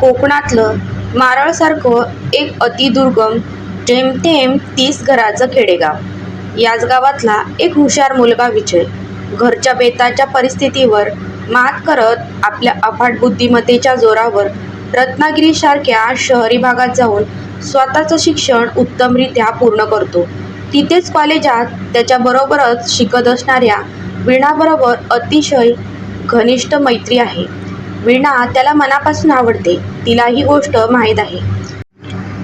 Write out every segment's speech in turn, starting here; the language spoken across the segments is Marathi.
कोकणातलं मारळसारखं एक अतिदुर्गम जेमतेम तीस घराचं खेडेगाव. याच गावातला एक हुशार मुलगा विजय. घरच्या बेताच्या परिस्थितीवर मात करत आपल्या अफाट बुद्धिमत्तेच्या जोरावर रत्नागिरीसारख्या शहरी भागात जाऊन स्वतःचं शिक्षण उत्तमरित्या पूर्ण करतो. तिथेच कॉलेजात त्याच्याबरोबरच शिकत असणाऱ्या वीणाबरोबर अतिशय घनिष्ठ मैत्री आहे. वीणा त्याला मनापासून आवडते. तिला ही गोष्ट माहीत आहे.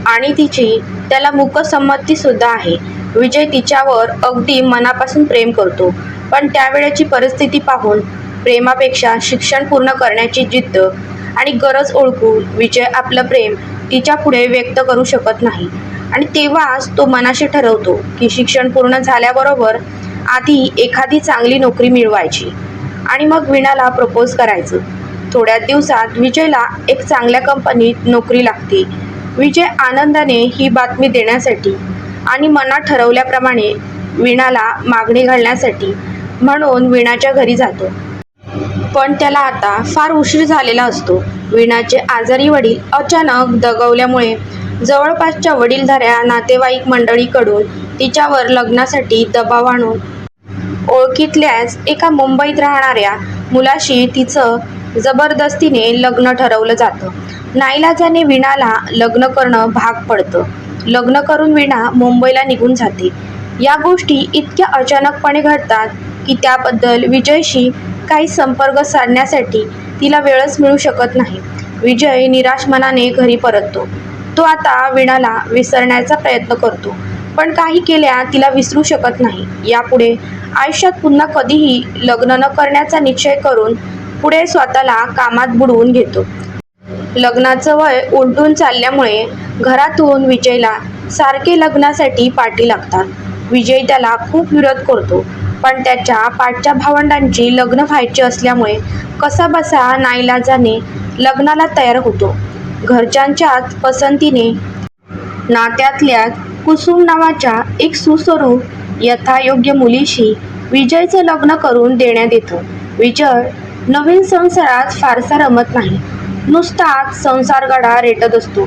आणि तिची त्याला मूकसंमती सुद्धा आहे. विजय तिच्यावर अगदी मनापासून प्रेम करतो. पण त्यावेळेची परिस्थिती पाहून प्रेमापेक्षा शिक्षण पूर्ण करण्याची जिद्द आणि गरज ओळखून विजय आपलं प्रेम तिच्या पुढे व्यक्त करू शकत नाही. आणि तेव्हाच तो मनाशी ठरवतो की शिक्षण पूर्ण झाल्याबरोबर आधी एखादी चांगली नोकरी मिळवायची. आणि मग वीणाला प्रपोज करायचं. थोड्या दिवसात विजयला एक चांगल्या कंपनीत नोकरी लागते. विजय आनंदाने ही बातमी देण्यासाठी आणि मनात ठरवल्याप्रमाणे वीणाला मागणी घालण्यासाठी म्हणून वीणाच्या घरी जातो. पण त्याला आता फार उशीर झालेला असतो. वीणाचे आजारी वडील अचानक दगवल्यामुळे जवळपासच्या वडीलधाऱ्या नातेवाईक मंडळीकडून तिच्यावर लग्नासाठी दबाव आणून ओळखीतल्याच एका मुंबईत राहणाऱ्या मुलाशी तिचं जबरदस्तीने लग्न ठरवलं जातं. नाईलाजाने वीणाला लग्न करणं भाग पडतं. लग्न करून वीणा मुंबईला निघून जाते. या गोष्टी इतक्या अचानकपणे घडतात की त्याबद्दल विजयशी काही संपर्क साधण्यासाठी तिला वेळच मिळू शकत नाही. विजय निराश मनाने घरी परततो. तो आता वीणाला विसरण्याचा प्रयत्न करतो पण काही केल्या तिला विसरू शकत नाही. यापुढे आयुष्यात पुन्हा कधीही लग्न न करण्याचा निश्चय करून पुढे स्वतःला कामात बुडवून घेतो. लग्नाचं वय उलटून चालल्यामुळे घरातून विजयला सारखे लग्नासाठी पाठी लागतात. विजय त्याला खूप विरोध करतो पण त्याच्या पाठच्या भावंडांची लग्न व्हायची असल्यामुळे कसा बसा नाईलाजाने लग्नाला तयार होतो. घरच्यांच्याच पसंतीने नात्यातल्या कुसुम नावाच्या एक सुस्वरूप यथायोग्य मुलीशी विजयचं लग्न करून देण्यात येतं. विजय नवीन संसारात फारसा रमत नाही. नुसताच संसार गडा रेटत असतो.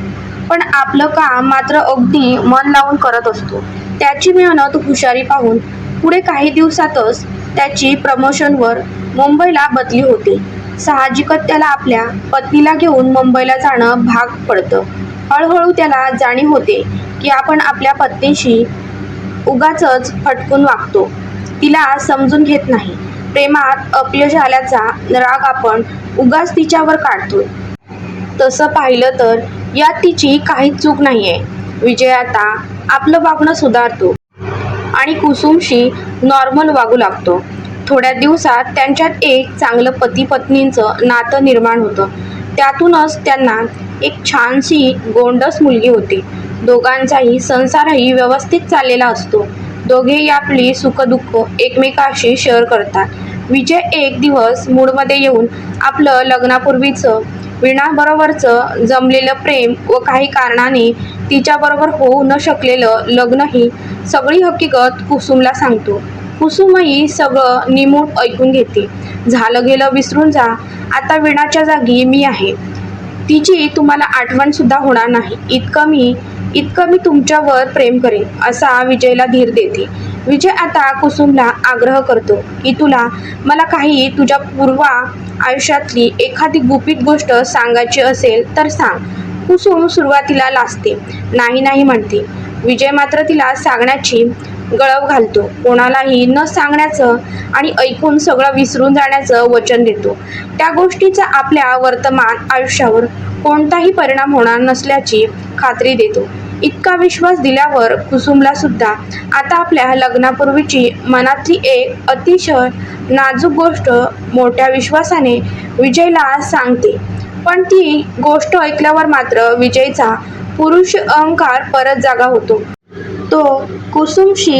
पण आपलं काम मात्र अगदी मन लावून करत असतो. त्याची मेहनत हुशारी पाहून पुढे काही दिवसातच त्याची प्रमोशनवर मुंबईला बदली होते. साहजिकच त्याला आपल्या पत्नीला घेऊन मुंबईला जाणं भाग पडतं. हळूहळू त्याला जाणीव होते की आपण आपल्या पत्नीशी उगाच फटकून वागतो. तिला समजून घेत नाही. प्रेमात अपयश झाल्याचा राग आपण उगाच तिच्यावर काढतो तसं पाहिलं तर यात तिची काहीच चूक नाही आहे विजय आता आपलं वागणं सुधारतो आणि कुसुमशी नॉर्मल वागू लागतो. थोड्या दिवसात त्यांच्यात एक चांगलं पती पत्नींचं नातं निर्माण होतं. त्यातूनच त्यांना एक छानशी गोंडस मुलगी होती. दोघांचाही संसारही व्यवस्थित चाललेला असतो. दोघेही आपली सुखदुःख एकमेकाशी शेअर करतात. विजय एक दिवस मूडमध्ये येऊन आपलं लग्नापूर्वीचं वीणाबरोबरचं जमलेलं प्रेम व काही कारणाने तिच्याबरोबर होऊ न शकलेलं लग्नही सगळी हकीकत कुसुमला सांगतो. कुसुमही सगळं निमूट ऐकून घेते. झालं गेलं विसरून जा. आता वीणाच्या जागी मी आहे. तिची तुम्हाला आठवण सुद्धा होणार नाही. इतकं मी इतकं मी तुमच्यावर प्रेम करेन असा विजयला धीर देते. विजय आता कुसुमला आग्रह करतो की तुला मला काही तुझ्या पूर्वा आयुष्यातली एखादी गुपित गोष्ट सांगायची असेल तर सांग. कुसुम सुरुवातीला लाजते नाही नाही म्हणते. विजय मात्र तिला सांगण्याची गळव घालतो. कोणालाही न सांगण्याचं आणि ऐकून सगळं विसरून जाण्याचं वचन देतो. त्या गोष्टीचा आपल्या वर्तमान आयुष्यावर कोणताही परिणाम होणार नसल्याची खात्री देतो. इतका विश्वास दिल्यावर कुसुमला सुद्धा आता आपल्या लग्नापूर्वीची मनातली एक अतिशय नाजूक गोष्ट मोठ्या विश्वासाने विजयला सांगते. पण ती गोष्ट ऐकल्यावर मात्र विजयचा पुरुष अहंकार परत जागा होतो. तो कुसुमशी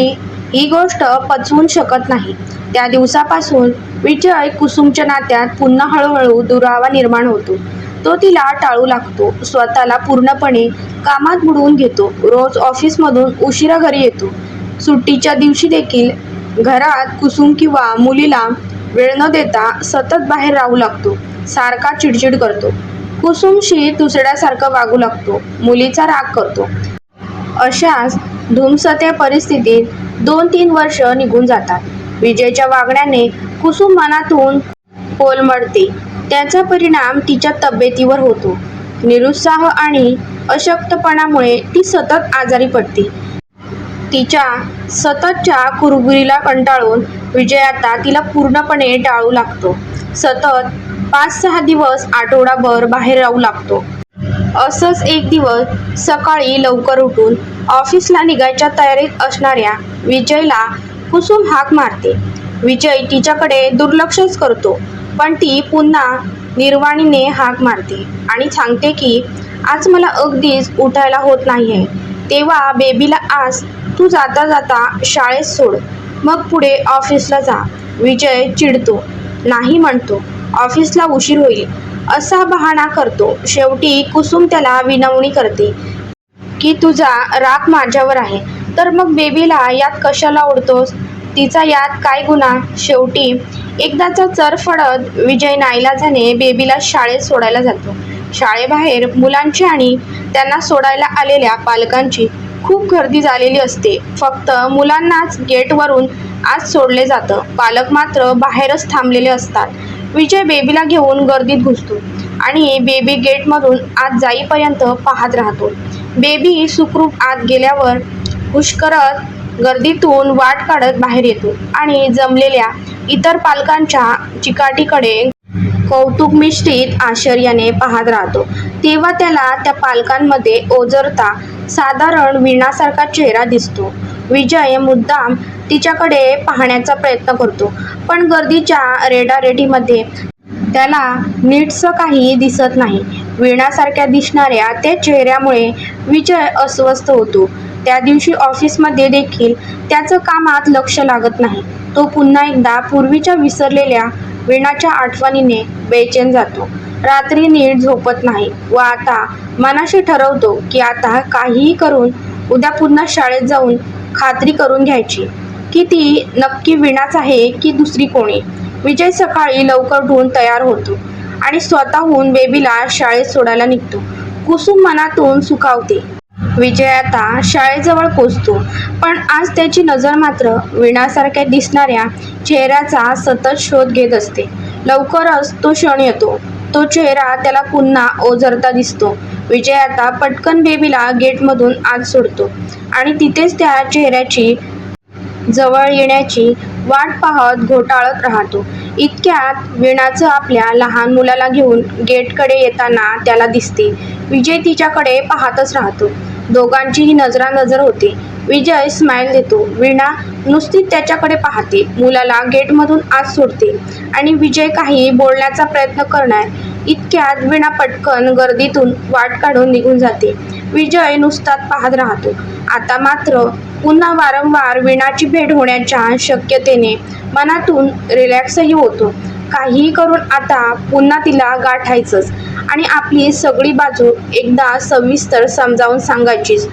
ही गोष्ट पचवून शकत नाही. त्या दिवसापासून विजय कुसुमच्या नात्यात पुन्हा हळूहळू दुरावा निर्माण होतो. तो तिला टाळू लागतो. स्वतःला पूर्णपणे कामात बुडवून घेतो. रोज ऑफिसमधून उशिरा घरी येतो. सुट्टीच्या दिवशी देखील घरात कुसुम किंवा मुलीला वेळ न देता सतत बाहेर राहू लागतो. सारखा चिडचिड करतो. कुसुमशी दुसऱ्यासारखं वागू लागतो. मुलीचा राग करतो. अशाच धुमसत्या परिस्थितीत दोन तीन वर्ष निघून जातात. विजयच्या वागण्याने कुसुम मनातून कोलमडते. त्याचा परिणाम तिच्या तब्येतीवर होतो. निरुत्साह आणि अशक्तपणामुळे ती सतत आजारी पडते. तिच्या सततच्या कुरबुरीला कंटाळून विजय आता तिला पूर्णपणे टाळू लागतो. सतत पाच सहा दिवस आठवडाभर बाहेर राहू लागतो. असंच एक दिवस सकाळी लवकर उठून ऑफिसला निघायच्या तयारीत असणाऱ्या विजयला कुसुम हाक मारते. विजय तिच्याकडे दुर्लक्षच करतो. पण ती पुन्हा निर्वाणीने हाक मारते आणि सांगते की आज मला अगदीच उठायला होत नाही आहे तेव्हा बेबीला आज तू जाता जाता शाळेत सोड. मग पुढे ऑफिसला जा. विजय चिडतो. नाही म्हणतो. ऑफिसला उशीर होईल. असा बहाणा करतो. शेवटी कुसुम त्याला विनवणी करते की तुझा राग माझ्यावर आहे. तर मग बेबीला यात कशाला ओढतोस? तिचा यात काय गुन्हा? शेवटी एकदाचा चर फडत विजय नाईलाजाने बेबीला शाळेत सोडायला जातो. शाळेबाहेर मुलांची आणि त्यांना सोडायला आलेल्या पालकांची खूप गर्दी झालेली असते. फक्त मुलांनाच गेटवरून आज सोडले जातं. पालक मात्र बाहेरच थांबलेले असतात. विजय बेबीला घेऊन गर्दीत घुसतो आणि बेबी गेटमधून आत जाईपर्यंत पाहत राहतो. बेबी सुखरूप आत गेल्यावर खुश करत गर्दीतून वाट काढत बाहेर येतो आणि जमलेल्या इतर पालकांच्या चिकाटीकडे कौतुक मिश्रित आश्चर्याने पाहत राहतो. तेव्हा त्याला त्या पालकांमध्ये ओझरता साधारण वीणासारखा चेहरा दिसतो. विजय मुद्दाम तिच्याकडे पाहण्याचा प्रयत्न करतो पण गर्दीच्या रेडारेडीमध्ये त्याला नीटसं काही दिसत नाही. वीणासारख्या दिसणाऱ्या त्या चेहऱ्यामुळे विजय अस्वस्थ होतो. त्या दिवशी ऑफिसमध्ये देखील त्याचं कामात लक्ष लागत नाही. तो पुन्हा एकदा पूर्वीच्या विसरलेल्या वीणाच्या आठवणीने बेचैन जातो. रात्री नीट झोपत नाही व आता मनाशी ठरवतो की आता काहीही करून उद्या पुन्हा शाळेत जाऊन खात्री करून घ्यायची. की ती नक्की वीणाच आहे की दुसरी कोणी? विजय सकाळी लवकर उठून तयार होतो आणि स्वतःहून बेबीला शाळेत सोडायला निघतो. कुसुम मनातून सुखावते. विजय आता शाळेजवळ पोचतो. पण आज त्याची नजर मात्र वीणासारख्या दिसणाऱ्या चेहऱ्याचा सतत शोध घेत असते. लवकरच तो क्षण येतो. तो चेहरा त्याला पुन्हा ओझरता दिसतो. विजय आता पटकन बेबीला गेटमधून आत सोडतो आणि तिथेच त्या चेहऱ्याची जवळ येण्याची वाट पाहत घोटाळत राहतो. इतक्यात वीणाचं आपल्या लहान मुलाला घेऊन गेटकडे येताना त्याला दिसते. विजय तिच्याकडे पाहतच राहतो. दोघांचीही नजरानजर होते. विजय स्माईल देतो. वीणा नुसतीच त्याच्याकडे पाहते. मुलाला गेटमधून आत सोडते. आणि विजय काही बोलण्याचा प्रयत्न करणार. इतक्यात वीणा पटकन गर्दीतून वाट काढून निघून जाते. विजय नुसताच पाहत राहतो. आता मात्र पुन्हा वारंवार वीणाची भेट होण्याच्या शक्यतेने मनातून रिलॅक्सही होतो. काहीही करून आता पुन्हा तिला गाठायचंच. आणि आपली सगळी बाजू एकदा सविस्तर समजावून सांगायचीच.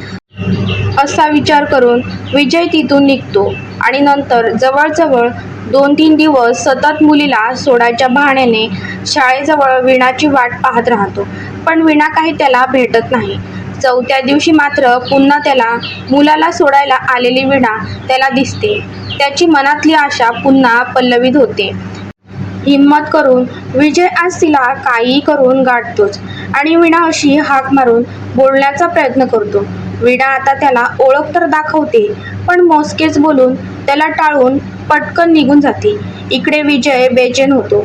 असा विचार करून विजय तिथून निघतो आणि नंतर जवळजवळ दोन तीन दिवस सतत मुलीला सोडायच्या बहाण्याने शाळेजवळ वीणाची वाट पाहत राहतो. पण विणा काही त्याला भेटत नाही. चौथ्या दिवशी मात्र पुन्हा त्याला मुलाला सोडायला आलेली विणा त्याला दिसते. त्याची मनातली आशा पुन्हा पल्लवित होते. हिम्मत करून विजय आज तिला काहीही करून गाठतोच. आणि वीणा अशी हाक मारून बोलण्याचा प्रयत्न करतो. वीणा आता त्याला ओळख तर दाखवते पण मोजकेच बोलून त्याला टाळून पटकन निघून जाते. इकडे विजय बेचैन होतो.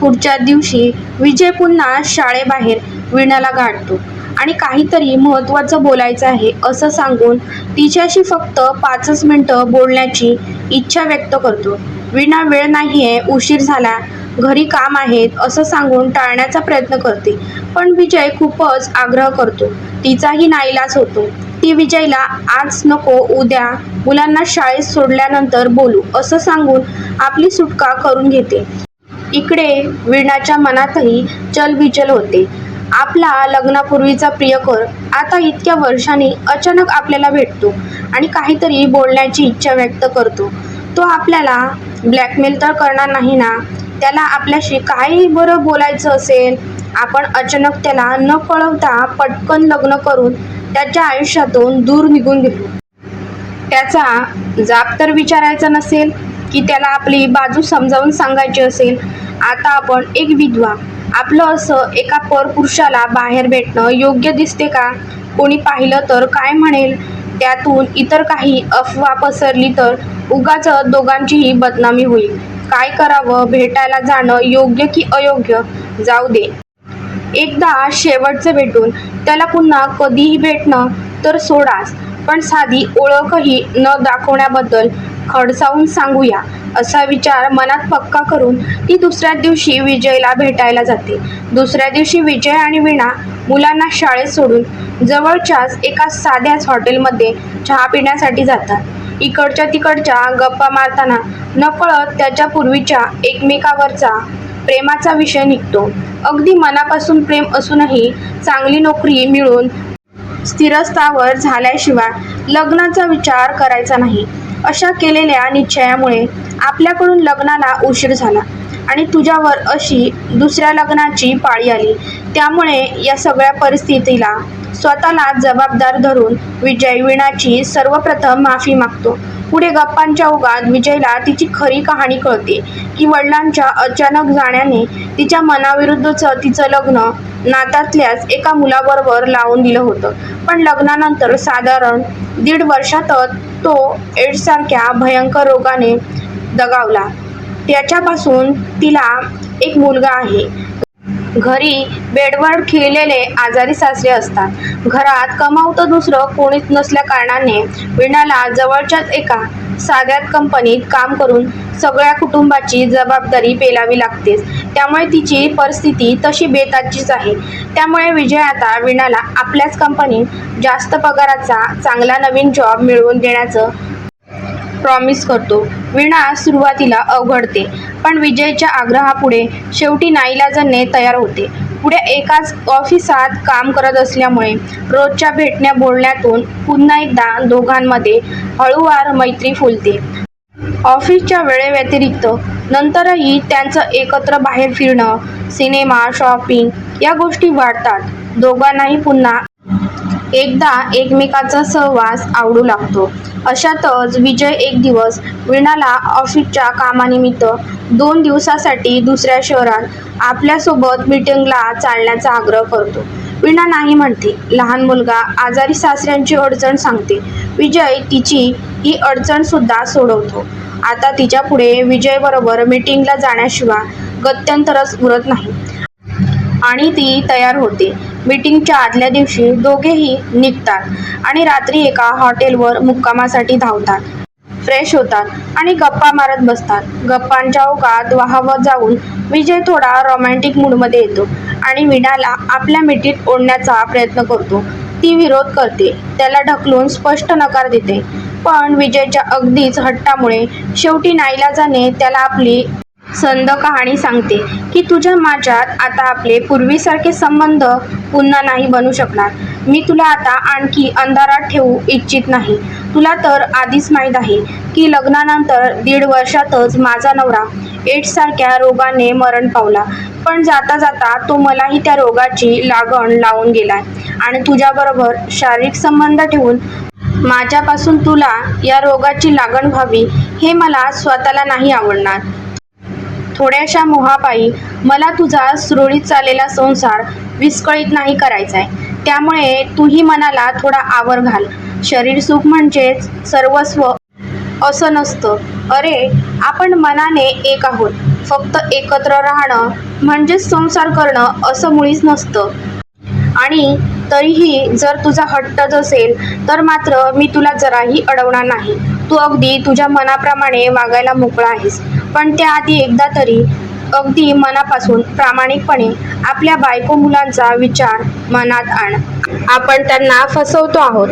पुढच्या दिवशी विजय पुन्हा शाळेबाहेर वीणाला गाठतो. आणि काहीतरी महत्त्वाचं बोलायचं आहे असं सांगून तिच्याशी फक्त पाचच मिनटं बोलण्याची इच्छा व्यक्त करतो. वीणा वेळ नाही आहे उशीर झाला. घरी काम आहेत असं सांगून टाळण्याचा प्रयत्न करते. पण विजय खूपच आग्रह करतो. तिचाही नाईलाज होतो. ती विजयला आज नको उद्या. मुलांना शाळेत सोडल्यानंतर बोलू असं सांगून आपली सुटका करून घेते. इकडे वीणाच्या मनातही चलबिचल होते. आपला लग्नापूर्वीचा प्रियकर आता इतक्या वर्षांनी अचानक आपल्याला भेटतो आणि काहीतरी बोलण्याची इच्छा व्यक्त करतो. तो आपल्याला ब्लॅकमेल तर करणार नाही ना? त्याला आपल्याशी काही बरं बोलायचं असेल आपण अचानक त्याला न कळवता पटकन लग्न करून त्याच्या आयुष्यातून दूर निघून गेलो. त्याचा जाब तर विचारायचा नसेल की त्याला आपली बाजू समजावून सांगायची असेल. आता आपण एक विधवा आपलं असं एका परपुरुषाला बाहेर भेटणं योग्य दिसते का? कोणी पाहिलं तर काय म्हणेल? त्यातून इतर काही अफवा पसरली तर उगाच दोघांचीही बदनामी होईल. काय करावं? भेटायला जाणं योग्य की अयोग्य? जाऊ दे. एकदा शेवटचं भेटून त्याला पुन्हा कधीही भेटणं तर सोडाच पण साधी ओळखही न दाखवण्याबद्दल खडसावून सांगूया असा विचार मनात पक्का करून ती दुसऱ्या दिवशी विजयला भेटायला जाते. दुसऱ्या दिवशी विजय आणि वीणा मुलांना शाळेत सोडून जवळच्याच एका साध्याच हॉटेलमध्ये चहा पिण्यासाठी जातात. इकडच्या तिकडच्या गप्पा मारताना नकळत त्याच्या पूर्वीच्या एकमेकावरचा प्रेमाचा विषय निघतो. अगदी मनापासून प्रेम असूनही चांगली नोकरी मिळून स्थिरस्थावर झाल्याशिवाय लग्नाचा विचार करायचा नाही. अशा केलेल्या निश्चयामुळे आपल्याकडून लग्नाला उशीर झाला. आणि तुझ्यावर अशी दुसऱ्या लग्नाची पाळी आली. त्यामुळे या सगळ्या परिस्थितीला स्वतःला जबाबदार धरून विजय वीणाची सर्वप्रथम माफी मागतो. पुढे गप्पांच्या ओघात विजयला तिची खरी कहाणी कळते की वडिलांच्या अचानक जाण्याने तिच्या मनाविरुद्धचं तिचं लग्न नातातल्याच एका मुलाबरोबर लावून दिलं होतं. पण लग्नानंतर साधारण दीड वर्षातच तो एड्ससारख्या भयंकर रोगाने दगावला. त्याच्यापासून तिला एक मुलगा आहे. घरी बेडवर खिळलेले आजारी सासरे असतात. घरात कमावतं दुसरं कोणीच नसल्या कारणाने वीणाला जवळच्याच एका साध्यात कंपनीत काम करून सगळ्या कुटुंबाची जबाबदारी पेलावी लागतेच त्यामुळे तिची परिस्थिती तशी बेताचीच आहे. त्यामुळे विजय आता वीणाला आपल्याच कंपनीत जास्त पगाराचा चांगला नवीन जॉब मिळवून देण्याचं प्रॉमिस करतो. वीणा सुरुवातीला अवघडते पण विजयच्या आग्रहापुढे शेवटी नाईलाजाने तयार होते. पुढे एकाच ऑफिसात काम करत असल्यामुळे रोजच्या भेटण्या बोलण्यातून पुन्हा एकदा दोघांमध्ये हळूवार मैत्री फुलते. ऑफिसच्या वेळेव्यतिरिक्त नंतरही त्यांचं एकत्र बाहेर फिरणं सिनेमा शॉपिंग या गोष्टी वाढतात. दोघांनाही पुन्हा एकदा एकमेकाचा सहवास आवडू लागतो. अशातच विजय एक दिवस वीणाला ऑफिसच्या कामानिमित्त दोन दिवसासाठी दुसऱ्या शहरात आपल्यासोबत मीटिंगला चालण्याचा आग्रह करतो. वीणा नाही म्हणते लहान मुलगा आजारी सासऱ्यांची अडचण सांगते. विजय तिची ही अडचणसुद्धा सोडवतो. आता तिच्या पुढे विजयबरोबर मीटिंगला जाण्याशिवाय गत्यंतरच उरत नाही. आणि ती तयार होते. मीटिंगच्या आदल्या दिवशी दोघेही निघतात आणि रात्री एका हॉटेलवर मुक्कामासाठी धावतात. फ्रेश होतात आणि गप्पा मारत बसतात. गप्पांच्या ओघात वाहवत जाऊन विजय थोडा रोमॅन्टिक मूडमध्ये येतो आणि वीणाला आपल्या मिठीत ओढण्याचा प्रयत्न करतो. ती विरोध करते. त्याला ढकलून स्पष्ट नकार देते. पण विजयच्या अगदीच हट्टामुळे शेवटी नाईलाजाने त्याला आपली संद कहाणी सांगते की तुझ्या माझ्यात आता आपले पूर्वीसारखे संबंध पुन्हा नाही बनू शकणार. मी तुला आता आणखी अंधारात ठेवू इच्छित नाही. तुला तर आधीच माहीत आहे की लग्नानंतर दीड वर्षातच माझा नवरा एड्ससारख्या रोगाने मरण पावला. पण जाता जाता तो मलाही त्या रोगाची लागण लावून गेलाय आणि तुझ्याबरोबर शारीरिक संबंध ठेवून माझ्यापासून तुला या रोगाची लागण व्हावी हे मला स्वतःला नाही आवडणार. थोड्याशा मोहापायी मला तुझा सुरळीत चाललेला संसार विस्कळीत नाही करायचा आहे त्यामुळे तूही मनाला थोडा आवर घाल. शरीर सुख म्हणजेच सर्वस्व असं नसतं. अरे आपण मनाने एक आहोत. फक्त एकत्र राहणं म्हणजेच संसार करणं असं मुळीच नसतं. आणि तरीही जर तुझा हट्टच असेल तर मात्र मी तुला जराही अडवणार नाही. तू अगदी तुझ्या मनाप्रमाणे वागायला मोकळा आहेस. पण त्याआधी एकदा तरी अगदी मनापासून प्रामाणिकपणे आपल्या बायको मुलांचा विचार मनात आण. आपण त्यांना फसवतो आहोत.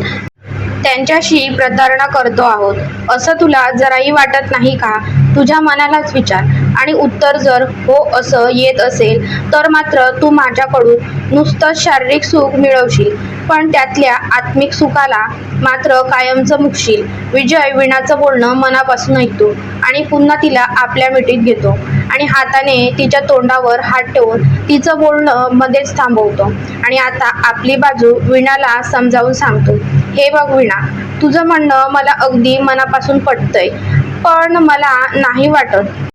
त्यांच्याशी प्रतारणा करतो आहोत. असं तुला जराही वाटत नाही का? तुझ्या मनालाच विचार. आणि उत्तर जर हो असं येत असेल तर मात्र तू माझ्याकडून नुसतं शारीरिक सुख मिळवशील. पण त्यातल्या आत्मिक सुखाला मात्र कायमचं मुकशील विजय वीणाचं बोलणं मनापासून ऐकतो आणि पुन्हा तिला आपल्या मिठीत घेतो आणि हाताने तिच्या तोंडावर हात ठेवून तिचं बोलणं मध्येच थांबवतो. आणि आता आपली बाजू वीणाला समजावून सांगतो हे बघ वीणा तुझं म्हणणं मला अगदी मनापासून पटतंय पण मला नाही वाटत.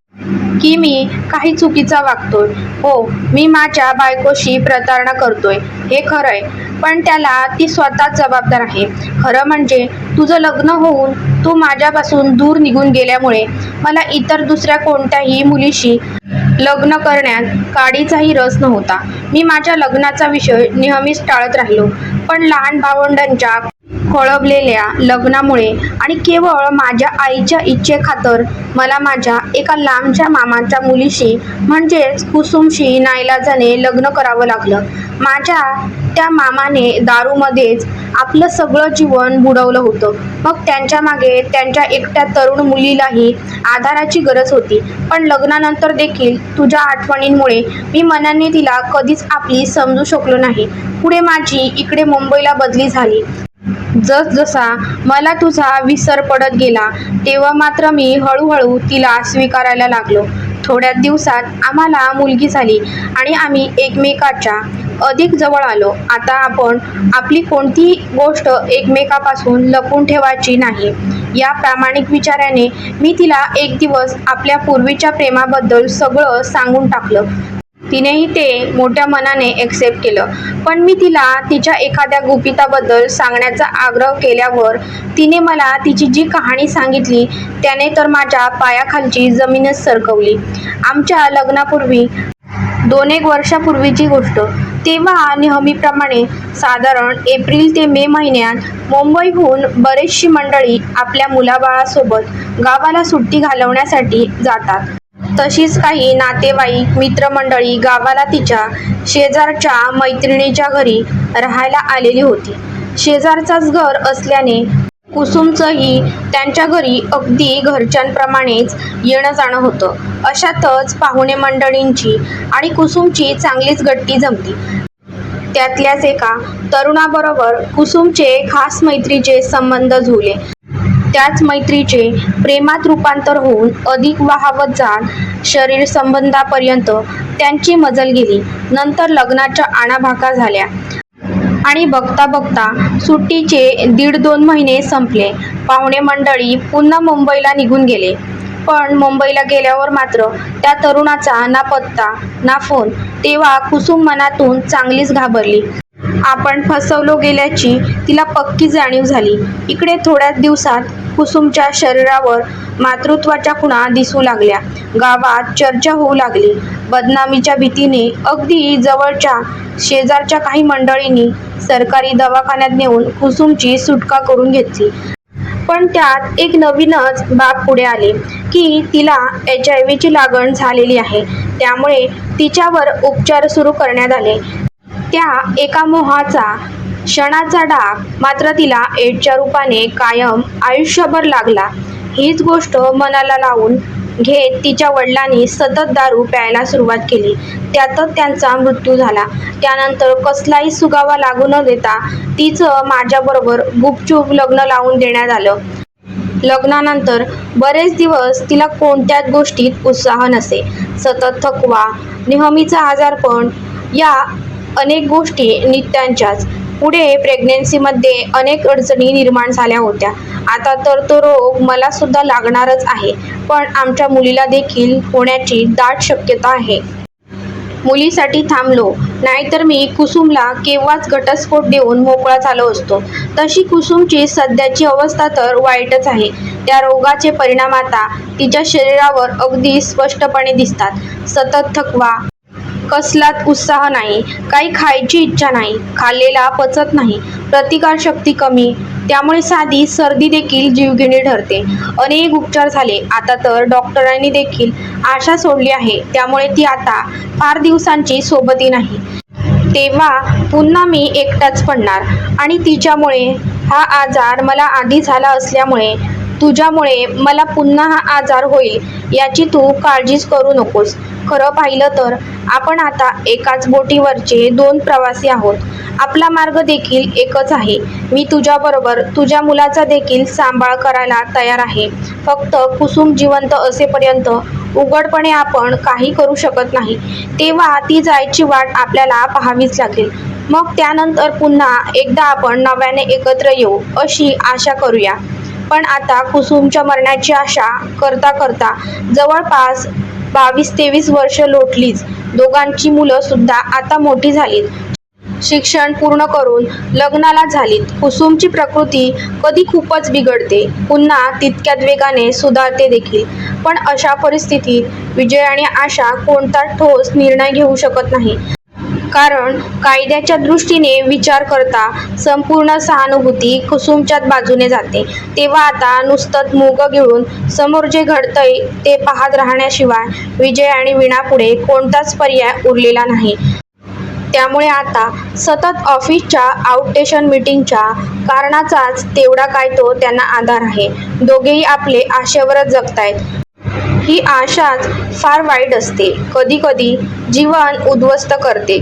की मी काही चुकीचा वागतोय. हो मी माझ्या बायकोशी प्रतारणा करतोय. हे खरंय. पण त्याला ती स्वतःच जबाबदार आहे. खरं म्हणजे तुझं लग्न होऊन तू माझ्यापासून दूर निघून गेल्यामुळे मला इतर दुसऱ्या कोणत्याही मुलीशी लग्न करण्यात काडीचाही रस नव्हता. मी माझ्या लग्नाचा विषय नेहमीच टाळत राहिलो. पण लहान भावंडांच्या खोळबलेल्या लग्नामुळे आणि केवळ माझ्या आईच्या इच्छेखातर मला माझ्या एका लांबच्या मामाच्या मुलीशी म्हणजेच कुसुमशी नाईलाजाने लग्न करावं लागलं. माझ्या त्या मामाने दारूमध्येच आपलं सगळं जीवन बुडवलं होतं. मग त्यांच्या मागे त्यांच्या एकट्या तरुण मुलीलाही आधाराची गरज होती. पण लग्नानंतर देखील तुझ्या आठवणींमुळे मी मनाने तिला कधीच आपली समजू शकलो नाही. पुढे माझी इकडे मुंबईला बदली झाली. जसजसा मला तुझा विसर पडत गेला तेव्हा मात्र मी हळूहळू तिला स्वीकारायला लागलो. थोड्या दिवसात आम्हाला मुलगी झाली आणि आम्ही एकमेकाच्या अधिक जवळ आलो. आता आपण आपली कोणतीही गोष्ट एकमेकापासून लपून ठेवायची नाही. या प्रामाणिक विचाराने मी तिला एक दिवस आपल्या पूर्वीच्या प्रेमाबद्दल सगळं सांगून टाकलं. तिनेही ते मोठ्या मनाने एक्सेप्ट केलं. पण मी तिला तिच्या एखाद्या गुपिताबद्दल सांगण्याचा आग्रह केल्यावर तिने मला तिची जी कहाणी सांगितली त्याने तर माझ्या पायाखालची जमीनच सरकवली. आमच्या लग्नापूर्वी दोन एक वर्षापूर्वीची गोष्ट तेव्हा नेहमीप्रमाणे साधारण एप्रिल ते मे महिन्यात मुंबईहून बरेचशी मंडळी आपल्या मुलाबाळासोबत गावाला सुट्टी घालवण्यासाठी जातात. तशीच काही नातेवाईक मित्रमंडळी गावाला तिच्या शेजारच्या मैत्रिणीच्या घरी राहायला आलेली होती. शेजारचाच घर असल्याने कुसुमचंही त्यांच्या घरी अगदी घरच्यांप्रमाणेच येणं जाणं होतं. अशातच पाहुणे मंडळींची आणि कुसुमची चांगलीच गट्टी जमती त्यातल्याच एका तरुणाबरोबर कुसुमचे खास मैत्रीचे संबंध जुळले त्याच मैत्रीचे प्रेमात रूपांतर होऊन अधिक वाहवत जात शरीर संबंधापर्यंत त्यांची मजल गेली. नंतर लग्नाच्या आणाभाका झाल्या. आणि बघता बघता सुट्टीचे दीड दोन महिने संपले. पाहुणे मंडळी पुन्हा मुंबईला निघून गेले. पण मुंबईला गेल्यावर मात्र त्या तरुणाचा ना पत्ता ना फोन तेव्हा कुसुम मनातून चांगलीच घाबरली. आपण फसवलो गेल्याची तिला पक्की जाणीव झाली. इकडे थोड्याच दिवसात कुसुमच्या शरीरावर मातृत्वाच्या खुणा दिसू लागल्या. गावात चर्चा होऊ लागली. बदनामीच्या भीतीने अगदी जवळच्या शेजारच्या काही मंडळींनी सरकारी दवाखान्यात नेऊन कुसुमची सुटका करून घेतली. पण त्यात एक नवीनच बाब पुढे आले की तिला एच आय व्हीची लागण झालेली आहे. त्यामुळे तिच्यावर उपचार सुरू करण्यात आले. त्या एका मोहाचा क्षणाचा डाग मात्र तिला एडच्या रूपाने कायम आयुष्यभर लागला. हीच गोष्ट मनाला लावून घेत तिच्या वडिलांनी सतत दारू प्यायला सुरुवात केली. त्यातच त्यांचा मृत्यू झाला. त्यानंतर कसलाही सुगावा लागू न देता तिचं माझ्याबरोबर गुपचूप लग्न लावून देण्यात आलं. लग्नानंतर बरेच दिवस तिला कोणत्याच गोष्टीत उत्साह नसे. सतत थकवा नेहमीचा आजारपण या अनेक गोष्टी नित्यांच्याच. पुढे प्रेग्नेन्सीमध्ये अनेक अडचणी निर्माण झाल्या होत्या. आता तर तो रोग मला सुद्धा लागणारच आहे. पण आमच्या मुलीला देखील होण्याची दाट शक्यता आहे. मुलीसाठी थांबलो. नाहीतर मी कुसुमला केव्हाच घटस्फोट देऊन मोकळा झालो असतो. तशी कुसुमची सध्याची अवस्था तर वाईटच आहे. त्या रोगाचे परिणाम आता तिच्या शरीरावर अगदी स्पष्टपणे दिसतात. सतत थकवा कसलाच उत्साह नाही. काही खायची इच्छा नाही. खाल्लेला पचत नाही. प्रतिकारशक्ती कमी. त्यामुळे साधी सर्दी देखील जीवघेणी ठरते. अनेक उपचार झाले. आता तर डॉक्टरांनी देखील आशा सोडली आहे. त्यामुळे ती आता फार दिवसांची सोबती नाही. तेव्हा पुन्हा मी एकटाच पडणार. आणि तिच्यामुळे हा आजार मला आधी झाला असल्यामुळे तुझ्यामुळे मला पुन्हा हा आजार होईल याची तू काळजीच करू नकोस. खरं पाहिलं तर आपण आता एकाच बोटीवरचे दोन प्रवासी आहोत. आपला मार्ग देखील एकच आहे. मी तुझ्याबरोबर तुझ्या मुलाचा देखील सांभाळ करायला तयार आहे. फक्त कुसुम जिवंत असेपर्यंत उघडपणे आपण काही करू शकत नाही. तेव्हा ती जायची वाट आपल्याला पाहावीच लागेल. मग त्यानंतर पुन्हा एकदा आपण नव्याने एकत्र येऊ अशी आशा करूया. पण आता कुसुमच्या मरणाची आशा करता करता जवळपास बावीस तेवीस वर्ष लोटलीच. दोघांची मुलं सुद्धा आता मोठी झालीत. शिक्षण पूर्ण करून लग्नाला झालीत. कुसुमची प्रकृती कधी खूपच बिघडते. पुन्हा तितक्यात वेगाने सुधारते देखील. पण अशा परिस्थितीत विजय आणि आशा कोणता ठोस निर्णय घेऊ शकत नाही. कारण कायद्याच्या दृष्टीने विचार करता संपूर्ण सहानुभूती कुसुमच्याच बाजूने जाते. तेव्हा आता नुसतं मूग गिळून समोर जे घडतंय ते पाहत राहण्याशिवाय विजय आणि विणापुढे कोणताच पर्याय उरलेला नाही. त्यामुळे आता सतत ऑफिसच्या आउटस्टेशन मीटिंगच्या कारणाचाच तेवढा काय तो त्यांना आधार आहे. दोघेही आपले आशेवरच जगतायत. ही आशाच फार वाईट असते. कधी कधी जीवन उद्ध्वस्त करते.